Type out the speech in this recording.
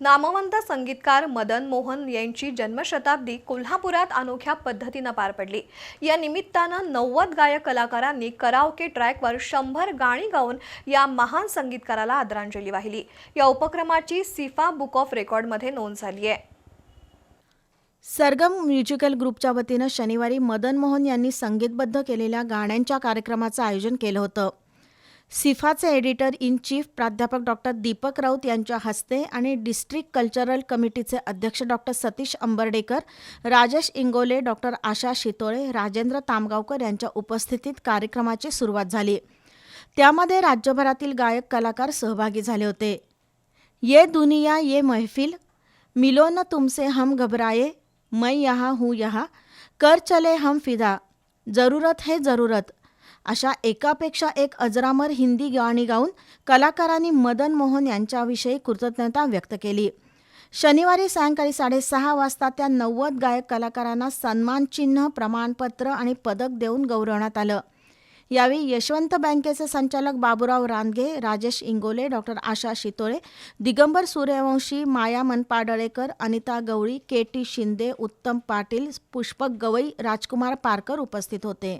नामवंत संगीतकार मदन मोहन यांची जन्मशताब्दी कोल्हापुरात अनोख्या पद्धतीनं पार पडली. या निमित्तानं नव्वद गायक कलाकारांनी कराओके ट्रॅकवर शंभर गाणी गाऊन या महान संगीतकाराला आदरांजली वाहिली. या उपक्रमाची सिफा बुक ऑफ रेकॉर्डमध्ये नोंद झाली आहे. सरगम म्युझिकल ग्रुपच्या वतीनं शनिवारी मदन मोहन यांनी संगीतबद्ध केलेल्या गाण्यांच्या कार्यक्रमाचं आयोजन केलं होतं. सिफाचे एडिटर इन चीफ प्राध्यापक डॉक्टर दीपक राऊत यांच्या हस्ते आणि डिस्ट्रिक्ट कल्चरल कमिटीचे अध्यक्ष डॉक्टर सतीश अंबर्डेकर राजेश इंगोले डॉक्टर आशा शितोळे राजेंद्र तामगावकर यांच्या उपस्थितीत कार्यक्रमाची सुरुवात झाली. त्यामध्ये राज्यभरातील गायक कलाकार सहभागी झाले होते. ये दुनिया ये महफिल मिलो न तुमसे हम घबराये मैं यहाँ हूँ यहाँ कर चले हम फिदा जरूरत है जरूरत अशा एकापेक्षा एक अजरामर हिंदी गाणी गाऊन कलाकारांनी मदन मोहन यांच्याविषयी कृतज्ञता व्यक्त केली. शनिवारी सायंकाळी साडेसहा वाजता त्या नव्वद गायक कलाकारांना सन्मानचिन्ह प्रमाणपत्र आणि पदक देऊन गौरवण्यात आलं. यावेळी यशवंत बँकेचे संचालक Baburao Range Rajesh Ingole doctor Asha Shitole Digambar Suryavanshi Maya Manpadlekar Anita Gawali K T Shinde Uttam Patil Pushpak Gavai राजकुमार पारकर उपस्थित होते.